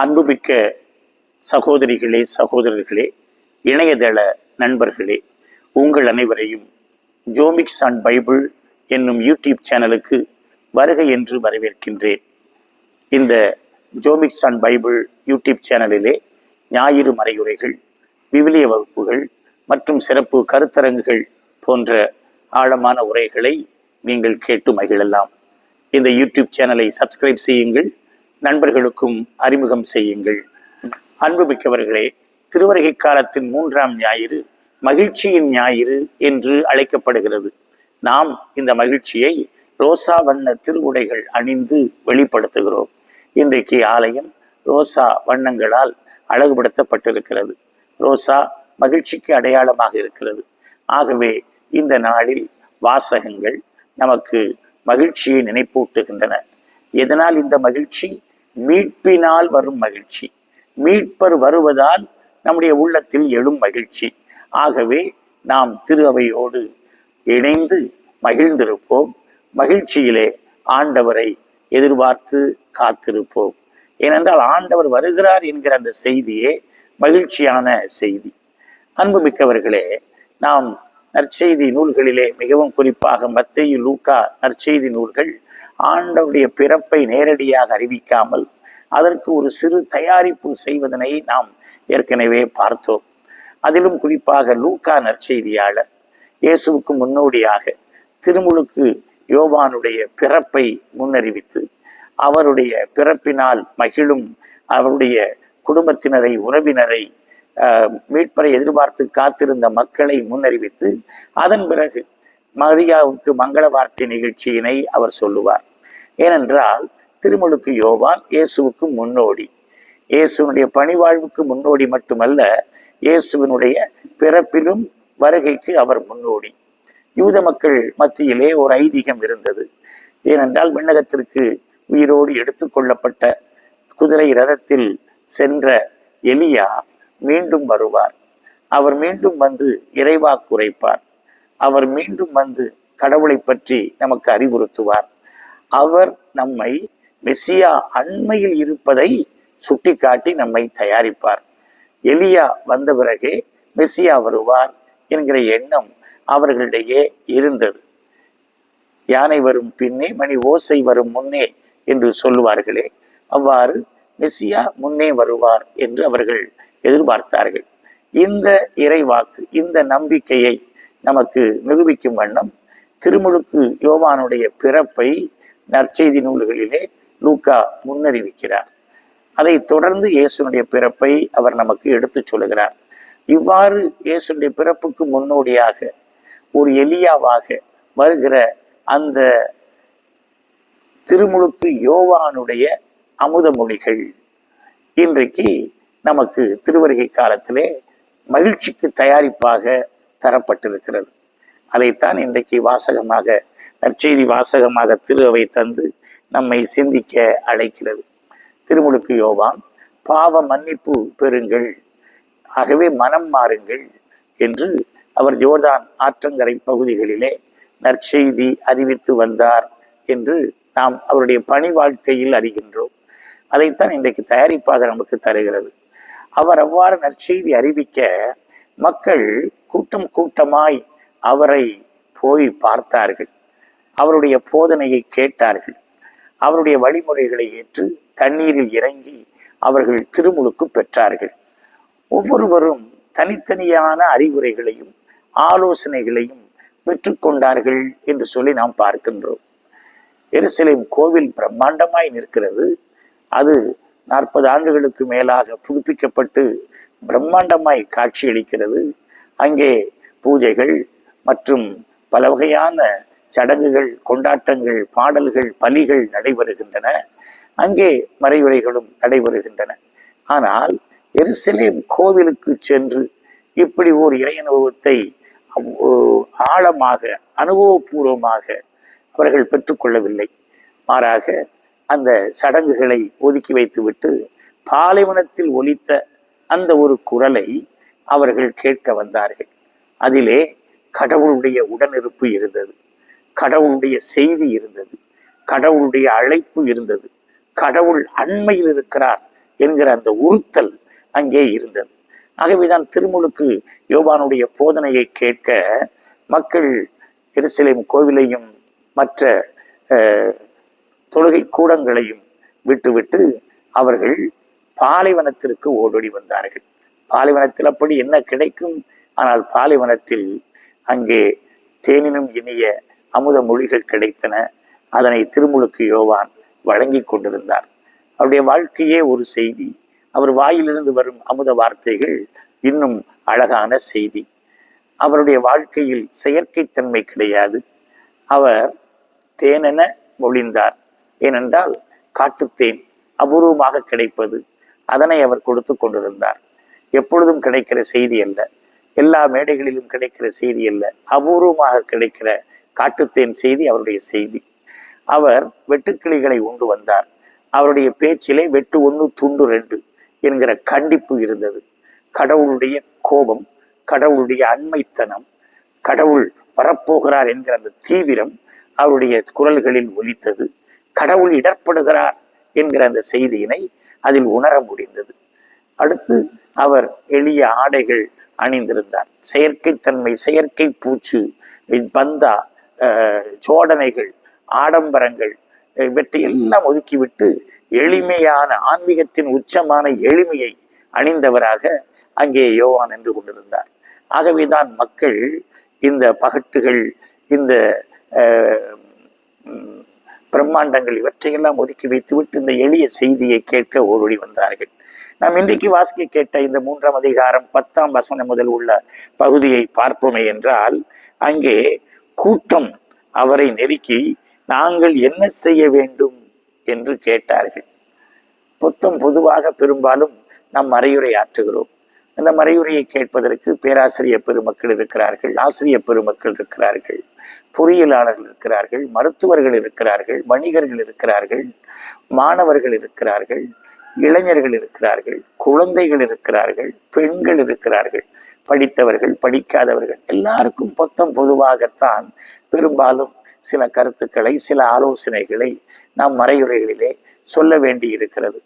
அன்புமிக்க சகோதரிகளே சகோதரர்களே இணையதள நண்பர்களே உங்கள் அனைவரையும் ஜோமிக்ஸ் அண்ட் பைபிள் என்னும் யூடியூப் சேனலுக்கு வருகை என்று வரவேற்கின்றேன். இந்த ஜோமிக்ஸ் அண்ட் பைபிள் யூடியூப் சேனலிலே ஞாயிறு மறையுரைகள் விவிலிய வகுப்புகள் மற்றும் சிறப்பு கருத்தரங்குகள் போன்ற ஆழமான உரைகளை நீங்கள் கேட்டு மகிழலாம். இந்த யூடியூப் சேனலை சப்ஸ்கிரைப் செய்யுங்கள். நண்பர்களுக்கும் அறிமுகம் செய்யுங்கள். அன்புமிக்கவர்களே திருவருகை காலத்தின் மூன்றாம் ஞாயிறு மகிழ்ச்சியின் ஞாயிறு என்று அழைக்கப்படுகிறது. நாம் இந்த மகிழ்ச்சியை ரோசா வண்ண திருவுடைகள் அணிந்து வெளிப்படுத்துகிறோம். இன்றைக்கு ஆலயம் ரோசா வண்ணங்களால் அழகுபடுத்தப்பட்டிருக்கிறது. ரோசா மகிழ்ச்சிக்கு அடையாளமாக இருக்கிறது. ஆகவே இந்த நாளில் வாசகங்கள் நமக்கு மகிழ்ச்சியை நினைப்பூட்டுகின்றன. எதனால் இந்த மகிழ்ச்சி? மீட்பினால் வரும் மகிழ்ச்சி. மீட்பர் வருவதால் நம்முடைய உள்ளத்தில் எழும் மகிழ்ச்சி. ஆகவே நாம் திரு அவையோடு இணைந்து மகிழ்ந்திருப்போம். மகிழ்ச்சியிலே ஆண்டவரை எதிர்பார்த்து காத்திருப்போம். ஏனென்றால் ஆண்டவர் வருகிறார் என்கிற அந்த செய்தியே மகிழ்ச்சியான செய்தி. அன்புமிக்கவர்களே நாம் நற்செய்தி நூல்களிலே மிகவும் குறிப்பாக மத்தையு லூக்கா நற்செய்தி நூல்கள் ஆண்டவருடைய பிறப்பை நேரடியாக அறிவிக்காமல் அதற்கு ஒரு சிறு தயாரிப்பு செய்வதனை நாம் ஏற்கனவே பார்த்தோம். அதிலும் குறிப்பாக லூக்கா நற்செய்தியாளர் இயேசுவுக்கு முன்னோடியாக திருமுழுக்கு யோவானுடைய பிறப்பை முன்னறிவித்து அவருடைய பிறப்பினால் மகிழும் அவருடைய குடும்பத்தினரை உறவினரை ஆஹ், மீட்பரை எதிர்பார்த்து காத்திருந்த மக்களை முன்னறிவித்து அதன் பிறகு மரியாவுக்கு மங்கள வார்த்தை நிகழ்ச்சியினை அவர் சொல்லுவார். ஏனென்றால் திருமுழுக்கு யோவான் இயேசுவுக்கு முன்னோடி. இயேசுவனுடைய பணிவாழ்வுக்கு முன்னோடி மட்டுமல்ல இயேசுவினுடைய பிறப்பிலும் வருகைக்கு அவர் முன்னோடி. யூத மக்கள் மத்தியிலே ஒரு ஐதீகம் இருந்தது. ஏனென்றால் விண்ணகத்திற்கு உயிரோடு எடுத்துக்கொள்ளப்பட்ட குதிரை ரதத்தில் சென்ற எலியா மீண்டும் வருவார். அவர் மீண்டும் வந்து இறைவா குறைப்பார். அவர் மீண்டும் வந்து கடவுளை பற்றி நமக்கு அறிவுறுத்துவார். அவர் நம்மை மெஸ்ஸியா அண்மையில் இருப்பதை சுட்டிக்காட்டி நம்மை தயாரிப்பார். எலியா வந்த பிறகே மெஸ்ஸியா வருவார் என்கிற எண்ணம் அவர்களிடையே இருந்தது. யானை வரும் பின்னே மணி ஓசை வரும் முன்னே என்று சொல்லுவார்களே அவ்வாறு மெஸ்ஸியா முன்னே வருவார் என்று அவர்கள் எதிர்பார்த்தார்கள். இந்த இறைவாக்கு இந்த நம்பிக்கையை நமக்கு நிரூபிக்கும் வண்ணம் திருமுழுக்கு யோவானுடைய பிறப்பை நற்செய்தி நூல்களிலே லூக்கா முன்னறிவிக்கிறார். அதை தொடர்ந்து இயேசுனுடைய பிறப்பை அவர் நமக்கு எடுத்துச் சொல்லுகிறார். இவ்வாறு இயேசுடைய பிறப்புக்கு முன்னோடியாக ஒரு எலியாவாக வருகிற அந்த திருமுழுக்கு யோவானுடைய அமுத மொழிகள் இன்றைக்கு நமக்கு திருவருகை காலத்திலே மகிழ்ச்சிக்கு தயாரிப்பாக தரப்பட்டிருக்கிறது. அதைத்தான் இன்றைக்கு வாசகமாக நற்செய்தி வாசகமாக திருவை தந்து நம்மை சிந்திக்க அழைக்கிறது. திருமுழுக்கு யோவான் பாவ மன்னிப்பு பெறுங்கள் ஆகவே மனம் மாறுங்கள் என்று அவர் ஜோர்தான் ஆற்றங்கரை பகுதிகளிலே நற்செய்தி அறிவித்து வந்தார் என்று நாம் அவருடைய பணி வாழ்க்கையில் அறிகின்றோம். அதைத்தான் இன்றைக்கு தயாரிப்பாக நமக்கு தருகிறது. அவர் அவ்வாறு நற்செய்தி அறிவிக்க மக்கள் கூட்டம் கூட்டமாய் அவரை போய் பார்த்தார்கள். அவருடைய போதனையை கேட்டார்கள். அவருடைய வழிமுறைகளை ஏற்று தண்ணீரில் இறங்கி அவர்கள் திருமுழுக்கு பெற்றார்கள். ஒவ்வொருவரும் தனித்தனியான அறிவுரைகளையும் ஆலோசனைகளையும் பெற்றுக்கொண்டார்கள் என்று சொல்லி நாம் பார்க்கின்றோம். எருசலேம் கோவில் பிரம்மாண்டமாய் நிற்கிறது. அது நாற்பது ஆண்டுகளுக்கு மேலாக புதுப்பிக்கப்பட்டு பிரம்மாண்டமாய் காட்சியளிக்கிறது. அங்கே பூஜைகள் மற்றும் பல வகையான சடங்குகள் கொண்டாட்டங்கள் பாடல்கள் பலிகள் நடைபெறுகின்றன. அங்கே மறைவுரைகளும் நடைபெறுகின்றன. ஆனால் எருசலேம் கோவிலுக்கு சென்று இப்படி ஓர் இறை அனுபவத்தை அவ்வ- ஆழமாக அனுபவபூர்வமாக அவர்கள் பெற்றுக்கொள்ளவில்லை. மாறாக அந்த சடங்குகளை ஒதுக்கி வைத்துவிட்டு பாலைவனத்தில் ஒலித்த அந்த ஒரு குரலை அவர்கள் கேட்க வந்தார்கள். அதிலே கடவுளுடைய உடனிருப்பு இருந்தது. கடவுளுடைய செய்தி இருந்தது. கடவுளுடைய அழைப்பு இருந்தது. கடவுள் அண்மையில் இருக்கிறார் என்கிற அந்த உறுத்தல் அங்கே இருந்தது. ஆகவேதான் திருமுழுக்கு யோபானுடைய போதனையை கேட்க மக்கள் எருசலேம் கோவிலையும் மற்ற தொழுகை கூடங்களையும் விட்டுவிட்டு அவர்கள் பாலைவனத்திற்கு ஓடோடி வந்தார்கள். பாலைவனத்தில் அப்படி என்ன கிடைக்கும்? ஆனால் பாலைவனத்தில் அங்கே தேனினும் இனிய அமுத மொழிகள் கிடைத்தன. அதனை திருமுழுக்கு யோவான் வழங்கி கொண்டிருந்தார். அவருடைய வாழ்க்கையே ஒரு செய்தி. அவர் வாயிலிருந்து வரும் அமுத வார்த்தைகள் இன்னும் அழகான செய்தி. அவருடைய வாழ்க்கையில் செயற்கைத்தன்மை கிடையாது. அவர் தேனென மொழிந்தார். ஏனென்றால் காட்டுத்தேன் அபூர்வமாக கிடைப்பது அதனை அவர் கொடுத்து கொண்டிருந்தார். எப்பொழுதும் கிடைக்கிற செய்தி அல்ல. எல்லா மேடைகளிலும் கிடைக்கிற செய்தி அல்ல. அபூர்வமாக கிடைக்கிற காட்டுத்தேன் செய்தி அவருடைய செய்தி. அவர் வெட்டுக்கிளிகளை உண்டு வந்தார். அவருடைய பேச்சிலே வெட்டு ஒன்று துண்டு ரெண்டு என்கிற கண்டிப்பு இருந்தது. கடவுளுடைய கோபம் கடவுளுடைய அண்மைத்தனம் கடவுள் வரப்போகிறார் என்கிற அந்த தீவிரம் அவருடைய குரல்களில் ஒலித்தது. கடவுள் இடர்படுகிறார் என்கிற அந்த செய்தியினை அதில் உணர முடிந்தது. அடுத்து அவர் எளிய ஆடைகள் அணிந்திருந்தார். செயற்கை தன்மை செயற்கை பூச்சு பந்தா சோடனைகள் ஆடம்பரங்கள் இவற்றையெல்லாம் ஒதுக்கிவிட்டு எளிமையான ஆன்மீகத்தின் உச்சமான எளிமையை அணிந்தவராக அங்கே யோவான் நின்று கொண்டிருந்தார். ஆகவேதான் மக்கள் இந்த பகட்டுகள் இந்த பிரம்மாண்டங்கள் இவற்றையெல்லாம் ஒதுக்கி வைத்துவிட்டு இந்த எளிய செய்தியை கேட்க ஓடோடி வந்தார்கள். நாம் இன்றைக்கு வாசிக்க கேட்ட இந்த மூன்றாம் அதிகாரம் பத்தாம் வசனம் முதல் உள்ள பகுதியை பார்ப்போமே என்றால் அங்கே கூட்டம் அவரை நெருக்கி நாங்கள் என்ன செய்ய வேண்டும்? என்று கேட்டார்கள். புத்தம் பொதுவாக பெரும்பாலும் நாம் மறையுரை ஆற்றுகிறோம். அந்த மறையுரையை கேட்பதற்கு பேராசிரியர் பெருமக்கள் இருக்கிறார்கள் ஆசிரியர் பெருமக்கள் இருக்கிறார்கள் பொறியியலாளர்கள் இருக்கிறார்கள் மருத்துவர்கள் இருக்கிறார்கள் வணிகர்கள் இருக்கிறார்கள் மாணவர்கள் இருக்கிறார்கள் இளைஞர்கள் இருக்கிறார்கள் குழந்தைகள் இருக்கிறார்கள் பெண்கள் இருக்கிறார்கள். படித்தவர்கள் படிக்காதவர்கள் எல்லாருக்கும் பொத்தம் பொதுவாகத்தான் பெரும்பாலும் சில கருத்துக்களை சில ஆலோசனைகளை நாம் மறையுறைகளிலே சொல்ல வேண்டி இருக்கிறது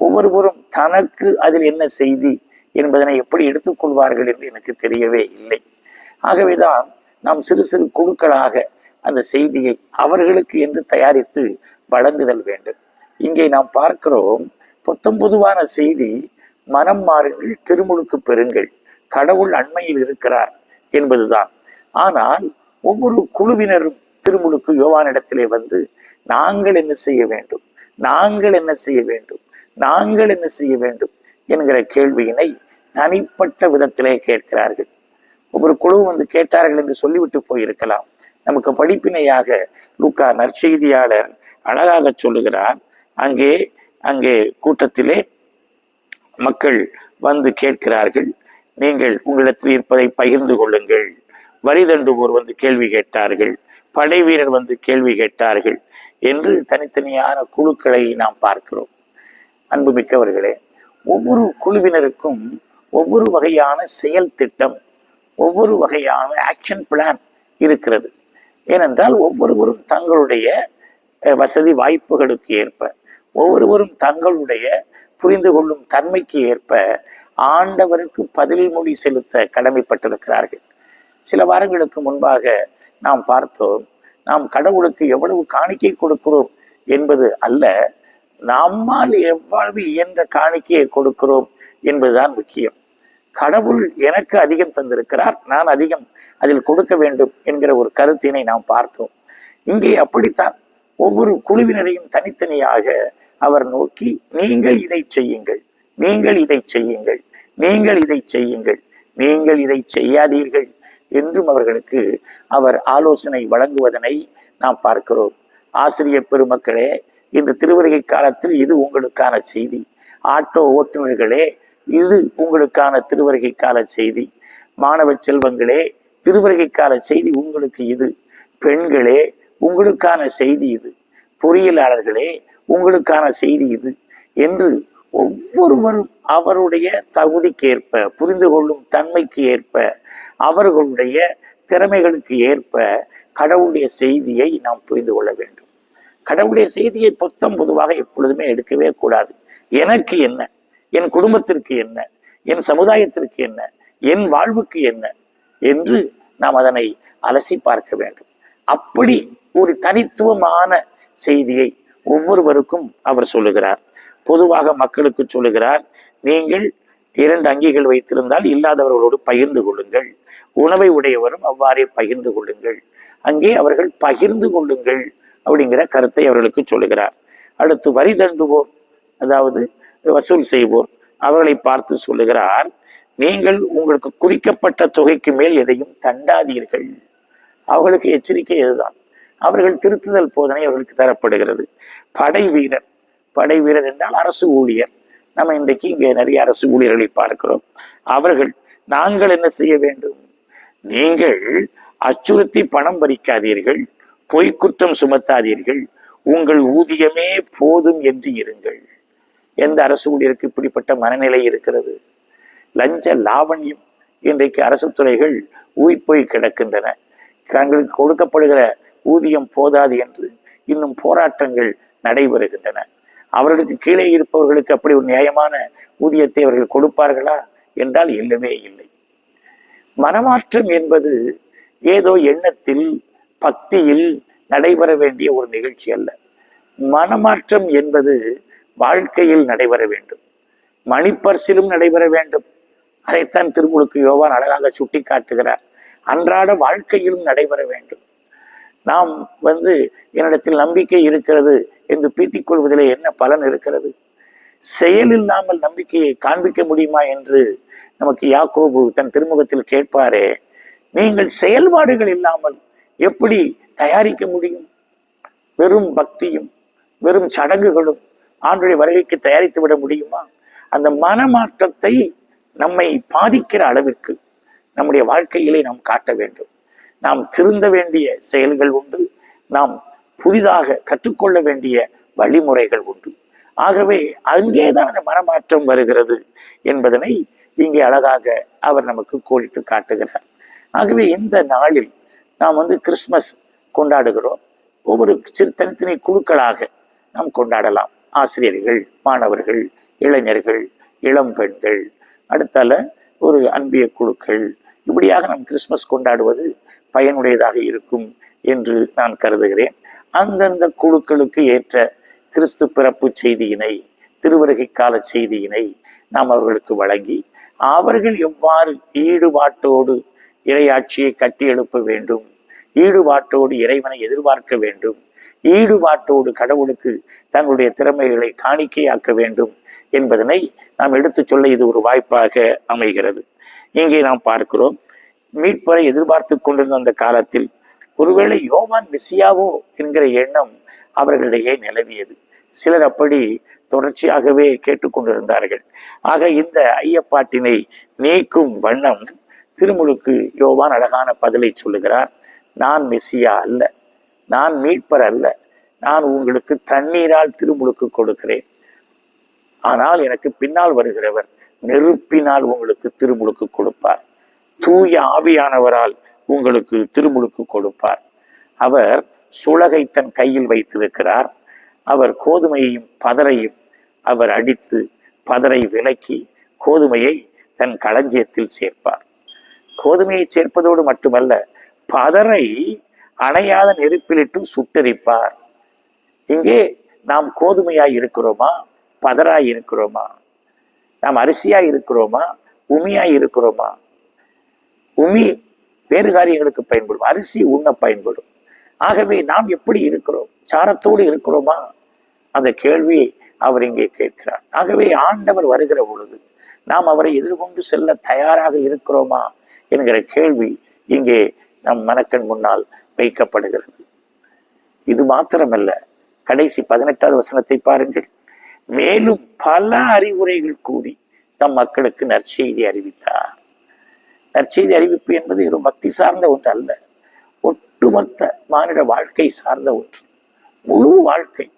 ஒவ்வொருவரும் தனக்கு அதில் என்ன செய்தி என்பதனை எப்படி எடுத்துக்கொள்வார்கள் என்று எனக்கு தெரியவே இல்லை. ஆகவேதான் நாம் சிறு சிறு குழுக்களாக அந்த செய்தியை அவர்களுக்கு என்று தயாரித்து வழங்குதல் வேண்டும். இங்கே நாம் பார்க்கிறோம் பொத்தம் பொதுவான செய்தி மனம் மாறுங்கள் திருமுழுக்கு பெறுங்கள். கடவுள் அண்மையில் இருக்கிறார் என்பதுதான். ஆனால் ஒவ்வொரு குழுவினரும் திருமுழுக்கு யோவானிடத்திலே வந்து நாங்கள் என்ன செய்ய வேண்டும்? நாங்கள் என்ன செய்ய வேண்டும்? நாங்கள் என்ன செய்ய வேண்டும்? என்கிற கேள்வியினை தனிப்பட்ட விதத்திலே கேட்கிறார்கள். ஒவ்வொரு குழு வந்து கேட்டார்கள் என்று சொல்லிவிட்டு போயிருக்கலாம். நமக்கு படிப்பினையாக லூக்கா நற்செய்தியாளர் அழகாக சொல்லுகிறார். அங்கே அங்கே கூட்டத்திலே மக்கள் வந்து கேட்கிறார்கள். நீங்கள் உங்களிடத்தில் இருப்பதை பகிர்ந்து கொள்ளுங்கள். வரி தண்டுவோர் வந்து கேள்வி கேட்டார்கள். படை வீரர் வந்து கேள்வி கேட்டார்கள் என்று தனித்தனியான குழுக்களை நாம் பார்க்கிறோம். அன்புமிக்கவர்களே ஒவ்வொரு குழுவினருக்கும் ஒவ்வொரு வகையான செயல் திட்டம் ஒவ்வொரு வகையான ஆக்ஷன் பிளான் இருக்கிறது. ஏனென்றால் ஒவ்வொருவரும் தங்களுடைய அஹ், வசதி வாய்ப்புகளுக்கு ஏற்ப ஒவ்வொருவரும் தங்களுடைய புரிந்து கொள்ளும் தன்மைக்கு ஏற்ப ஆண்டவருக்கு பதில் மொழி செலுத்த கடமைப்பட்டிருக்கிறார்கள். சில வாரங்களுக்கு முன்பாக நாம் பார்த்தோம் நாம் கடவுளுக்கு எவ்வளவு காணிக்கை கொடுக்கிறோம் என்பது அல்ல நம்மால் எவ்வளவு இயன்ற காணிக்கையை கொடுக்கிறோம் என்பதுதான் முக்கியம். கடவுள் எனக்கு அதிகம் தந்திருக்கிறார் நான் அதிகம் அதில் கொடுக்க வேண்டும் என்கிற ஒரு கருத்தினை நாம் பார்த்தோம். இங்கே அப்படித்தான் ஒவ்வொரு குழுவினரையும் தனித்தனியாக அவர் நோக்கி நீங்கள் இதை செய்யுங்கள். நீங்கள் இதை செய்யுங்கள். நீங்கள் இதை செய்யுங்கள். நீங்கள் இதை செய்யாதீர்கள் என்றும் அவர்களுக்கு அவர் ஆலோசனை வழங்குவதனை நாம் பார்க்கிறோம். ஆசிரியர் பெருமக்களே இந்த திருவருகை காலத்தில் இது உங்களுக்கான செய்தி. ஆட்டோ ஓட்டுநர்களே இது உங்களுக்கான திருவருகை கால செய்தி. மாணவ செல்வங்களே திருவருகை கால செய்தி உங்களுக்கு இது. பெண்களே உங்களுக்கான செய்தி இது. பொறியியலாளர்களே உங்களுக்கான செய்தி இது என்று ஒவ்வொருவரும் அவருடைய தகுதிக்கேற்ப புரிந்து கொள்ளும் தன்மைக்கு ஏற்ப அவர்களுடைய திறமைகளுக்கு ஏற்ப கடவுளுடைய செய்தியை நாம் புரிந்து கொள்ள வேண்டும். கடவுளுடைய செய்தியை பொத்தம் பொதுவாக எப்பொழுதுமே எடுக்கவே கூடாது. எனக்கு என்ன? என் குடும்பத்திற்கு என்ன? என் சமுதாயத்திற்கு என்ன? என் வாழ்வுக்கு என்ன? என்று நாம் அதனை அலசி பார்க்க வேண்டும். அப்படி ஒரு தனித்துவமான செய்தியை ஒவ்வொருவருக்கும் அவர் சொல்லுகிறார். பொதுவாக மக்களுக்கு சொல்லுகிறார் நீங்கள் இரண்டு அங்கிகள் வைத்திருந்தால் இல்லாதவர்களோடு பகிர்ந்து கொள்ளுங்கள். உணவை உடையவரும் அவ்வாறே பகிர்ந்து கொள்ளுங்கள். அங்கே அவர்கள் பகிர்ந்து கொள்ளுங்கள் அப்படிங்கிற கருத்தை அவர்களுக்கு சொல்லுகிறார். அடுத்து வரி தண்டுவோர் அதாவது வசூல் செய்வோர் அவர்களை பார்த்து சொல்லுகிறார் நீங்கள் உங்களுக்கு குறிக்கப்பட்ட தொகைக்கு மேல் எதையும் தண்டாதீர்கள். அவர்களுக்கு எச்சரிக்கை இதுதான். அவர்கள் திருத்துதல் போதனை அவர்களுக்கு தரப்படுகிறது. படை வீரர் படை வீரர் என்றால் அரசு ஊழியர். நம்ம இன்றைக்கு இங்கே நிறைய அரசு ஊழியர்களை பார்க்கிறோம். அவர்கள் நாங்கள் என்ன செய்ய வேண்டும்? நீங்கள் அச்சுறுத்தி பணம் பறிக்காதீர்கள் பொய்க்குற்றம் சுமத்தாதீர்கள் உங்கள் ஊதியமே போதும் என்று இருங்கள். எந்த அரசு ஊழியருக்கு இப்படிப்பட்ட மனநிலை இருக்கிறது? லஞ்ச லாவண்யம் இன்றைக்கு அரசு துறைகள் ஊய்போய் கிடக்கின்றன. தங்களுக்கு கொடுக்கப்படுகிற ஊதியம் போதாது என்று இன்னும் போராட்டங்கள் நடைபெறுகின்றன. அவர்களுக்கு கீழே இருப்பவர்களுக்கு அப்படி ஒரு நியாயமான ஊதியத்தை அவர்கள் கொடுப்பார்களா என்றால் இல்லவே இல்லை. மனமாற்றம் என்பது ஏதோ எண்ணத்தில் பக்தியில் நடைபெற வேண்டிய ஒரு நிகழ்ச்சி அல்ல. மனமாற்றம் என்பது வாழ்க்கையில் நடைபெற வேண்டும். மணிப்பர்சிலும் நடைபெற வேண்டும். அதைத்தான் திருமுழுக்கு யோவான் அழகாக சுட்டி காட்டுகிறார் அன்றாட வாழ்க்கையிலும் நடைபெற வேண்டும். நாம் வந்து என்னிடத்தில் நம்பிக்கை இருக்கிறது என்று பீத்திக் கொள்வதிலே என்ன பலன் இருக்கிறது? செயல் இல்லாமல் நம்பிக்கையை காண்பிக்க முடியுமா என்று நமக்கு யாக்கோபு தன் திருமுகத்தில் கேட்பாரே நீங்கள் செயல்பாடுகள் இல்லாமல் எப்படி தயாரிக்க முடியும்? வெறும் பக்தியும் வெறும் சடங்குகளும் ஆண்டுடைய வருகைக்கு தயாரித்து விட முடியுமா? அந்த மனமாற்றத்தை நம்மை பாதிக்கிற அளவிற்கு நம்முடைய வாழ்க்கையிலே நாம் காட்ட வேண்டும். நாம் திருந்த வேண்டிய செயல்கள் உண்டு. நாம் புதிதாக கற்றுக்கொள்ள வேண்டிய வழிமுறைகள் உண்டு. ஆகவே அங்கேதான் அந்த மனமாற்றம் வருகிறது என்பதனை இங்கே அழகாக அவர் நமக்கு கோடிட்டு காட்டுகிறார். ஆகவே இந்த நாளில் நாம் வந்து கிறிஸ்மஸ் கொண்டாடுகிறோம். ஒவ்வொரு சிறு தனித்தனி குழுக்களாக நாம் கொண்டாடலாம். ஆசிரியர்கள் மாணவர்கள் இளைஞர்கள் இளம் பெண்கள் அடுத்தால ஒரு அன்பிய குழுக்கள். இப்படியாக நாம் கிறிஸ்மஸ் கொண்டாடுவது பயனுடையதாக இருக்கும் என்று நான் கருதுகிறேன். அந்தந்த குழுக்களுக்கு ஏற்ற கிறிஸ்து பிறப்பு செய்தியினை திருவருகை கால செய்தியினை நாம் அவர்களுக்கு வழங்கி அவர்கள் எவ்வாறு ஈடுபாட்டோடு இறையாட்சியை கட்டி எழுப்ப வேண்டும் ஈடுபாட்டோடு இறைவனை எதிர்பார்க்க வேண்டும் ஈடுபாட்டோடு கடவுளுக்கு தங்களுடைய திறமைகளை காணிக்கையாக்க வேண்டும் என்பதனை நாம் எடுத்துச் சொல்ல இது ஒரு வாய்ப்பாக அமைகிறது. இங்கே நாம் பார்க்கிறோம். மீட்பரை எதிர்பார்த்து கொண்டிருந்த அந்த காலத்தில் ஒருவேளை யோவான் மெசியாவோ என்கிற எண்ணம் அவர்களிடையே நிலவியது. சிலர் அப்படி தொடர்ச்சியாகவே கேட்டுக்கொண்டிருந்தார்கள் ஆக இந்த ஐயப்பாட்டினை நீக்கும் வண்ணம் திருமுழுக்கு யோவான் அழகான பதிலை சொல்லுகிறார் நான் மெஸ்ஸியா அல்ல. நான் மீட்பர் அல்ல. நான் உங்களுக்கு தண்ணீரால் திருமுழுக்கு கொடுக்கிறேன். ஆனால் எனக்கு பின்னால் வருகிறவர் நெருப்பினால் உங்களுக்கு திருமுழுக்கு கொடுப்பார். தூய ஆவியானவரால் உங்களுக்கு திருமுழுக்கு கொடுப்பார். அவர் சுளகை தன் கையில் வைத்திருக்கிறார். அவர் கோதுமையையும் பதரையும் அவர் அடித்து பதரை விலக்கி கோதுமையை தன் களஞ்சியத்தில் சேர்ப்பார். கோதுமையை சேர்ப்பதோடு மட்டுமல்ல பதரை அணையாத நெருப்பிலிட்டு சுட்டரிப்பார். இங்கே நாம் கோதுமையாய் இருக்கிறோமா? பதராய் இருக்கிறோமா? நாம் அரிசியாய் இருக்கிறோமா? உமியாய் இருக்கிறோமா? உமி வேறு காரியங்களுக்கு பயன்படும். அரிசி உண்ண பயன்படும். ஆகவே நாம் எப்படி இருக்கிறோம்? சாரத்தோடு இருக்கிறோமா? அந்த கேள்வி அவர் இங்கே கேட்கிறார். ஆகவே ஆண்டவர் வருகிற பொழுது நாம் அவரை எதிர்கொண்டு செல்ல தயாராக இருக்கிறோமா என்கிற கேள்வி இங்கே நம் மனக்கண் முன்னால் வைக்கப்படுகிறது. இது மாத்திரமல்ல. கடைசி பதினெட்டாவது வசனத்தை பாருங்கள். மேலும் பல அறிவுரைகள் கூறி தம் மக்களுக்கு நற்செய்தி அறிவித்தார். நற்செய்தி அறிவிப்பு என்பது ஒரு பக்தி சார்ந்த ஒன்று அல்ல. ஒட்டுமொத்த மானிட வாழ்க்கை சார்ந்த ஒன்று. முழு வாழ்க்கை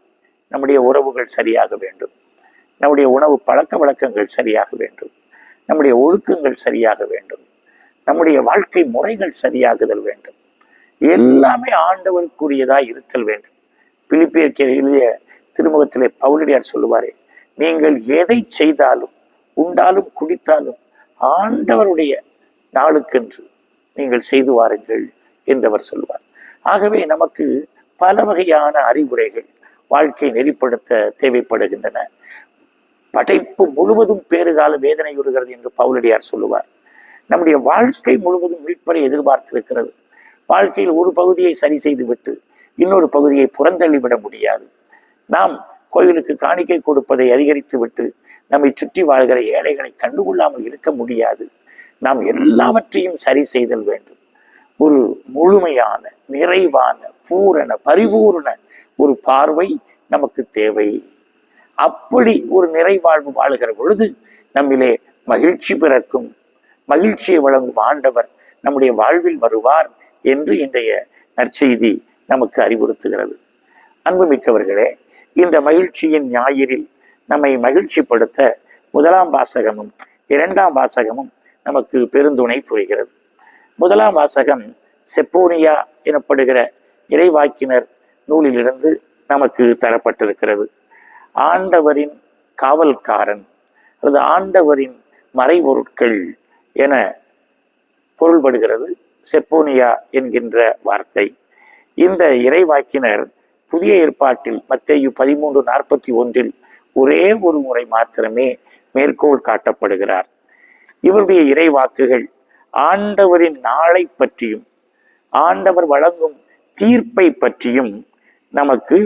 நம்முடைய உறவுகள் சரியாக வேண்டும். நம்முடைய உணவு பழக்க வழக்கங்கள் சரியாக வேண்டும். நம்முடைய ஒழுக்கங்கள் சரியாக வேண்டும். நம்முடைய வாழ்க்கை முறைகள் சரியாகுதல் வேண்டும். எல்லாமே ஆண்டவருக்குரியதா இருத்தல் வேண்டும். பிலிப்பியர் எழுதிய திருமுகத்திலே பவுலடியார் சொல்லுவாரே நீங்கள் எதை செய்தாலும் உண்டாலும் குடித்தாலும் ஆண்டவருடைய நாளுக்கென்று நீங்கள் செய்து வாருங்கள் என்றவர் சொல்வார். ஆகவே நமக்கு பல வகையான அறிவுரைகள் வாழ்க்கை நெறிப்படுத்த தேவைப்படுகின்றன. படைப்பு முழுவதும் பேறுகால வேதனையுறுகிறது என்று பவுலடியார் சொல்லுவார். நம்முடைய வாழ்க்கை முழுவதும் மீட்பரை எதிர்பார்த்திருக்கிறது. வாழ்க்கையில் ஒரு பகுதியை சரி செய்து விட்டு இன்னொரு பகுதியை புறந்தள்ளிவிட முடியாது. நாம் கோயிலுக்கு காணிக்கை கொடுப்பதை அதிகரித்து விட்டு நம்மை சுற்றி வாழ்கிற ஏழைகளை கண்டுகொள்ளாமல் இருக்க முடியாது. நாம் எல்லாவற்றையும் சரி செய்தல் வேண்டும். ஒரு முழுமையான நிறைவான பூரண பரிபூரண ஒரு பார்வை நமக்கு தேவை. அப்படி ஒரு நிறைவாழ்வு வாழுகிற பொழுது நம்மிலே மகிழ்ச்சி பிறக்கும். மகிழ்ச்சியை வழங்கும் ஆண்டவர் நம்முடைய வாழ்வில் வருவார் என்று இன்றைய நற்செய்தி நமக்கு அறிவுறுத்துகிறது. அன்புமிக்கவர்களே இந்த மகிழ்ச்சியின் ஞாயிறில் நம்மை மகிழ்ச்சிப்படுத்த முதலாம் வாசகமும் இரண்டாம் வாசகமும் நமக்கு பெருந்துணை புரிகிறது. முதலாம் வாசகம் செப்போனியா எனப்படுகிற இறைவாக்கினர் நூலிலிருந்து நமக்கு தரப்பட்டிருக்கிறது. ஆண்டவரின் காவல்காரன் அல்லது ஆண்டவரின் மறைபொருட்கள் என பொருள்படுகிறது செப்போனியா என்கின்ற வார்த்தை. இந்த இறைவாக்கினர் புதிய ஏற்பாட்டில் மத்தேயு பதிமூன்று நாற்பத்தி ஒன்றில் ஒரே ஒரு முறை மாத்திரமே மேற்கோள் காட்டப்படுகிறார். இவருடைய இறைவாக்குகள் ஆண்டவரின் நாளை பற்றியும் ஆண்டவர் வழங்கும் தீர்ப்பை பற்றியும் நமக்கு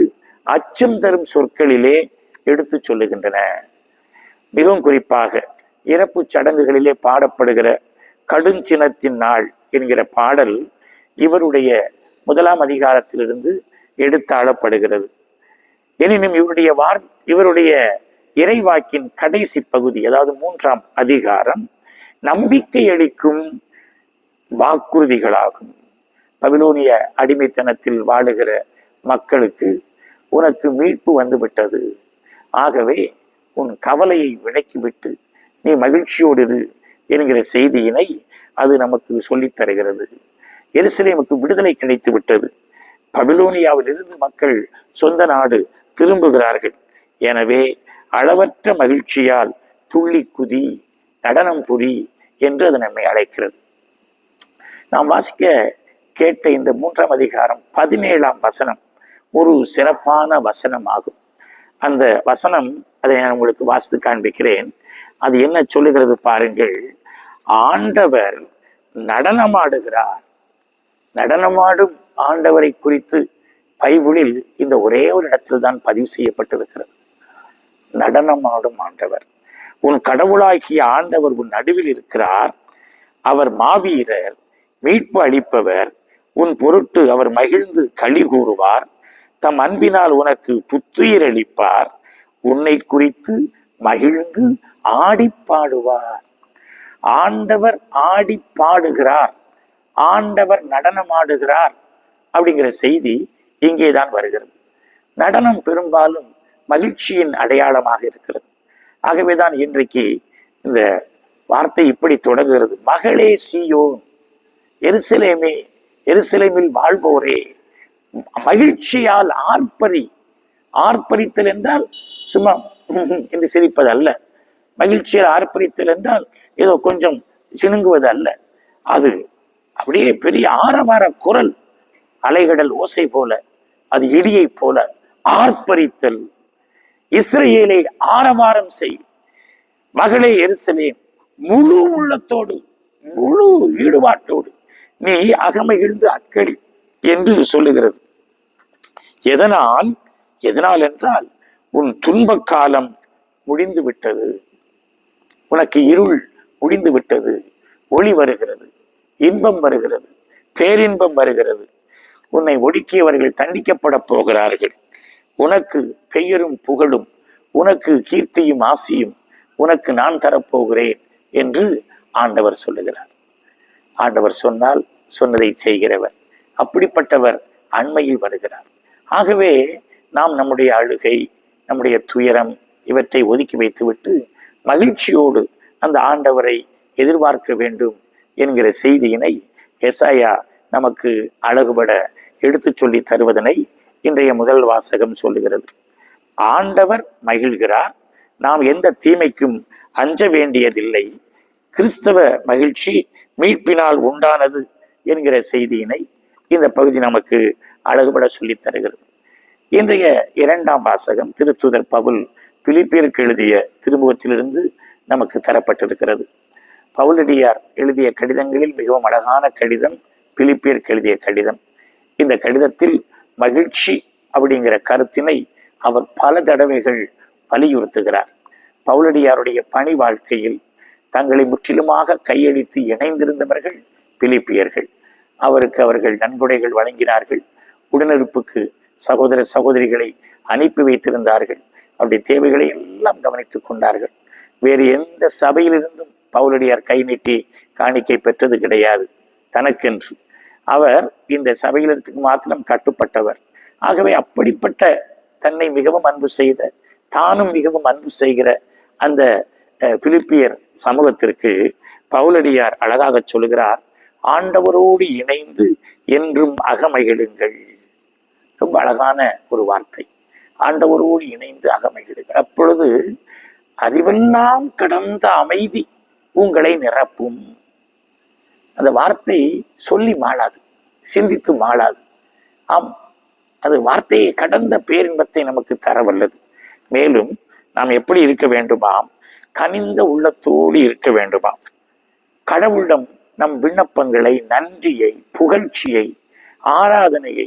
அச்சம் தரும் சொற்களிலே எடுத்து சொல்லுகின்றன. மிகவும் குறிப்பாக இறப்பு சடங்குகளிலே பாடப்படுகிற கடுஞ்சினத்தின் நாள் என்கிற பாடல் இவருடைய முதலாம் அதிகாரத்திலிருந்து எடுத்தாளப்படுகிறது எனினும் இவருடைய வார் இவருடைய இறைவாக்கின் கடைசி பகுதி அதாவது மூன்றாம் அதிகாரம் நம்பிக்கை அளிக்கும் வாக்குறுதிகளாகும். பபிலோனிய அடிமைத்தனத்தில் வாழுகிற மக்களுக்கு உனக்கு மீட்பு வந்துவிட்டது. ஆகவே உன் கவலையை விலக்கிவிட்டு நீ மகிழ்ச்சியோடு இரு என்கிற செய்தியினை அது நமக்கு சொல்லித் தருகிறது. எருசலேமுக்கு விடுதலை கிடைத்து விட்டது. பபிலோனியாவிலிருந்து மக்கள் சொந்த நாடு திரும்புகிறார்கள். எனவே அளவற்ற மகிழ்ச்சியால் துள்ளி குதி நடனம் புரி என்று அது நம்மை அழைக்கிறது. நாம் வாசிக்க கேட்ட இந்த மூன்றாம் அதிகாரம் பதினேழாம் வசனம் ஒரு சிறப்பான வசனம் ஆகும். அந்த வசனம் அதை நான் உங்களுக்கு வாசித்து காண்பிக்கிறேன். அது என்ன சொல்லுகிறது பாருங்கள். ஆண்டவர் நடனமாடுகிறார். நடனமாடும் ஆண்டவரை குறித்து பைபிளில் இந்த ஒரே ஒரு இடத்தில் தான் பதிவு செய்யப்பட்டிருக்கிறது. நடனமாடும் ஆண்டவர். உன் கடவுளாகிய ஆண்டவர் உன் நடுவில் இருக்கிறார். அவர் மாவீரர் மீட்பு அளிப்பவர் உன் பொருட்டு அவர் மகிழ்ந்து களி கூறுவார். தம் அன்பினால் உனக்கு புத்துயிர் அளிப்பார். உன்னை குறித்து மகிழ்ந்து ஆடி பாடுவார். ஆண்டவர் ஆடி பாடுகிறார். ஆண்டவர் நடனமாடுகிறார். அப்படிங்கிற செய்தி இங்கேதான் வருகிறது. நடனம் பெரும்பாலும் மகிழ்ச்சியின் அடையாளமாக இருக்கிறது. ஆகவேதான் இன்றைக்கு இந்த வார்த்தை இப்படி தொடங்குகிறது. மகளே சியோன் எருசலேமே எருசலேமில் வாழ்வோரே மகிழ்ச்சியால் ஆர்ப்பரி ஆர்ப்பரித்தல் என்றால் சும்மா என்று சிரிப்பது அல்ல மகிழ்ச்சியால் ஆர்ப்பரித்தல் என்றால் ஏதோ கொஞ்சம் சிணுங்குவது அல்ல அது அப்படியே பெரிய ஆரவார குரல் அலைகடல் ஓசை போல அது இடியைப் போல ஆர்ப்பரித்தல். இஸ்ரேலை ஆரவாரம் செய். மகளே எரிசலே முழு உள்ளத்தோடு முழு ஈடுபாட்டோடு நீ அகமகிழ்ந்து அக்களி என்று சொல்லுகிறது. எதனால்? எதனால் என்றால் உன் துன்ப காலம் முடிந்து விட்டது உனக்கு இருள் முடிந்து விட்டது ஒளி வருகிறது. இன்பம் வருகிறது. பேரின்பம் வருகிறது. உன்னை ஒடுக்கியவர்கள் தண்டிக்கப்பட போகிறார்கள். உனக்கு பெயரும் புகழும் உனக்கு கீர்த்தியும் ஆசியும் உனக்கு நான் தரப்போகிறேன் என்று ஆண்டவர் சொல்லுகிறார். ஆண்டவர் சொன்னால் சொன்னதை செய்கிறவர் அப்படிப்பட்டவர் அண்மையில் வருகிறார். ஆகவே நாம் நம்முடைய அழுகை நம்முடைய துயரம் இவற்றை ஒதுக்கி வைத்துவிட்டு மகிழ்ச்சியோடு அந்த ஆண்டவரை எதிர்பார்க்க வேண்டும் என்கிற செய்தியினை எசாயா நமக்கு அழகுபட எடுத்துச் சொல்லி தருவதனை இன்றைய முதல் வாசகம் சொல்லுகிறது. ஆண்டவர் மகிழ்கிறார். நாம் எந்த தீமைக்கும் அஞ்ச வேண்டியதில்லை. கிறிஸ்தவ மகிழ்ச்சி மீட்பினால் உண்டானது என்கிற செய்தியினை இந்த பகுதி நமக்கு அழகுபட சொல்லித் தருகிறது. இன்றைய இரண்டாம் வாசகம் திருத்துதர் பவுல் பிலிப்பியருக்கு எழுதிய திருமுகத்திலிருந்து நமக்கு தரப்பட்டிருக்கிறது. பவுலடியார் எழுதிய கடிதங்களில் மிகவும் அழகான கடிதம் பிலிப்பியருக்கு எழுதிய கடிதம். இந்த கடிதத்தில் மகிழ்ச்சி அப்படிங்கிற கருத்தினை அவர் பல தடவைகள் வலியுறுத்துகிறார். பவுலடியாருடைய பணி வாழ்க்கையில் தங்களை முற்றிலுமாக கையளித்து இணைந்திருந்தவர்கள் பிலிப்பியர்கள். அவருக்கு அவர்கள் நன்கொடைகள் வழங்கினார்கள். உடனிருப்புக்கு சகோதர சகோதரிகளை அனுப்பி வைத்திருந்தார்கள். அவருடைய தேவைகளை எல்லாம் கவனித்துக் கொண்டார்கள். வேறு எந்த சபையிலிருந்தும் பவுலடியார் கை நீட்டி காணிக்கை பெற்றது கிடையாது. தனக்கென்று அவர் இந்த சபையிலிருக்கு மாத்திரம் கட்டுப்பட்டவர். ஆகவே அப்படிப்பட்ட தன்னை மிகவும் அன்பு செய்த தானும் மிகவும் அன்பு செய்கிற அந்த பிலிப்பியர் சமூகத்திற்கு பவுலடியார் அழகாக சொல்கிறார் ஆண்டவரோடு இணைந்து என்றும் அகமகிழுங்கள். ரொம்ப அழகான ஒரு வார்த்தை. ஆண்டவரோடு இணைந்து அகமகிழுங்கள். அப்பொழுது அறிவெல்லாம் கடந்த அமைதி உங்களை நிரப்பும். அந்த வார்த்தை சொல்லி மாளாது சிந்தித்து மாளாது. ஆம் அது வார்த்தையை கடந்த பேரின்பத்தை நமக்கு தர வல்லது மேலும் நாம் எப்படி இருக்க வேண்டுமாம்? கனிந்த உள்ளத்தோடு இருக்க வேண்டுமாம். கடவுளிடம் நம் விண்ணப்பங்களை நன்றியை புகழ்ச்சியை ஆராதனையை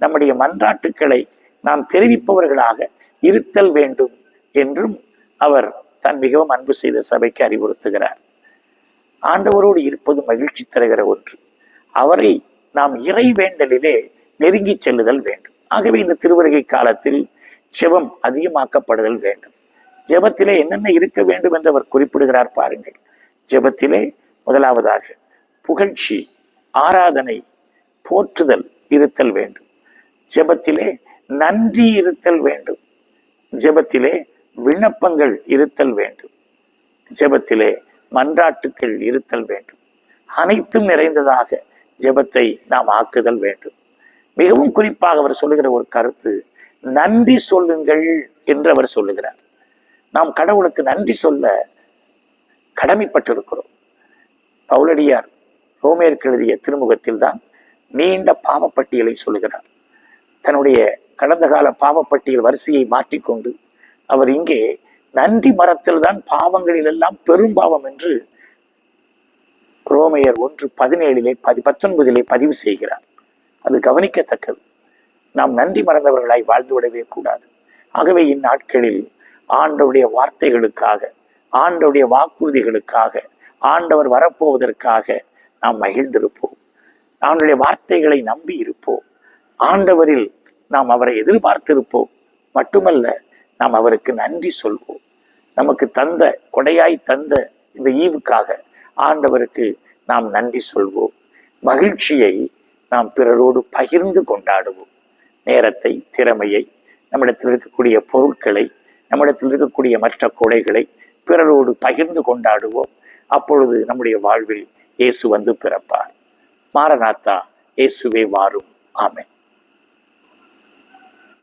நம்முடைய மன்றாட்டுக்களை நாம் தெரிவிப்பவர்களாக இருத்தல் வேண்டும் என்றும் அவர் தன் மிகவும் அன்பு செய்த சபைக்கு அறிவுறுத்துகிறார். ஆண்டவரோடு இருப்பது மகிழ்ச்சி தருகிற ஒன்று. அவரை நாம் இறை வேண்டலிலே நெருங்கி செல்லுதல் வேண்டும். ஆகவே இந்த திருவருகை காலத்தில் ஜெபம் அதிகமாக்கப்படுதல் வேண்டும். ஜெபத்திலே என்னென்ன இருக்க வேண்டும் என்று அவர் குறிப்பிடுகிறார் பாருங்கள். ஜெபத்திலே முதலாவதாக புகழ்ச்சி ஆராதனை போற்றுதல் இருத்தல் வேண்டும். ஜெபத்திலே நன்றி இருத்தல் வேண்டும். ஜெபத்திலே விண்ணப்பங்கள் இருத்தல் வேண்டும். ஜெபத்திலே மன்றாட்டுக்கள் இருத்தல் வேண்டும். அனைத்தும் நிறைந்ததாக ஜெபத்தை நாம் ஆக்குதல் வேண்டும். மிகவும் குறிப்பாக அவர் சொல்லுகிற ஒரு கருத்து நன்றி சொல்லுங்கள் என்று அவர் சொல்லுகிறார். நாம் கடவுளுக்கு நன்றி சொல்ல கடமைப்பட்டிருக்கிறோம். பவுலடியார் ரோமேற்கு எழுதிய திருமுகத்தில் தான் நீண்ட பாவப்பட்டியலை சொல்லுகிறார். தன்னுடைய கடந்த கால பாவப்பட்டியல் வரிசையை மாற்றிக்கொண்டு அவர் இங்கே நன்றி மரத்தில் தான் பாவங்களில் எல்லாம் பெரும்பாவம் என்று ரோமையர் ஒன்று பதினேழிலே பதி பத்தொன்பதிலே பதிவு செய்கிறார். அது கவனிக்கத்தக்கது. நாம் நன்றி மறந்தவர்களாய் வாழ்ந்து விடவே கூடாது. ஆகவே இந்நாட்களில் ஆண்டவுடைய வார்த்தைகளுக்காக ஆண்டவுடைய வாக்குறுதிகளுக்காக ஆண்டவர் வரப்போவதற்காக நாம் மகிழ்ந்திருப்போம். அவனுடைய வார்த்தைகளை நம்பி இருப்போம். ஆண்டவரில் நாம் அவரை எதிர்பார்த்திருப்போம். மட்டுமல்ல நாம் அவருக்கு நன்றி சொல்வோம். நமக்கு தந்த கொடையாய் தந்த இந்த ஈவுக்காக ஆண்டவருக்கு நாம் நன்றி சொல்வோம். மகிழ்ச்சியை நாம் பிறரோடு பகிர்ந்து கொண்டாடுவோம். நேரத்தை திறமையை நம்மிடத்தில் இருக்கக்கூடிய பொருட்களை நம்மிடத்தில் இருக்கக்கூடிய மற்ற கொடைகளை பிறரோடு பகிர்ந்து கொண்டாடுவோம். அப்பொழுது நம்முடைய வாழ்வில் இயேசு வந்து பிறப்பார். மாரநாத்தா இயேசுவே வாரும். ஆமேன்.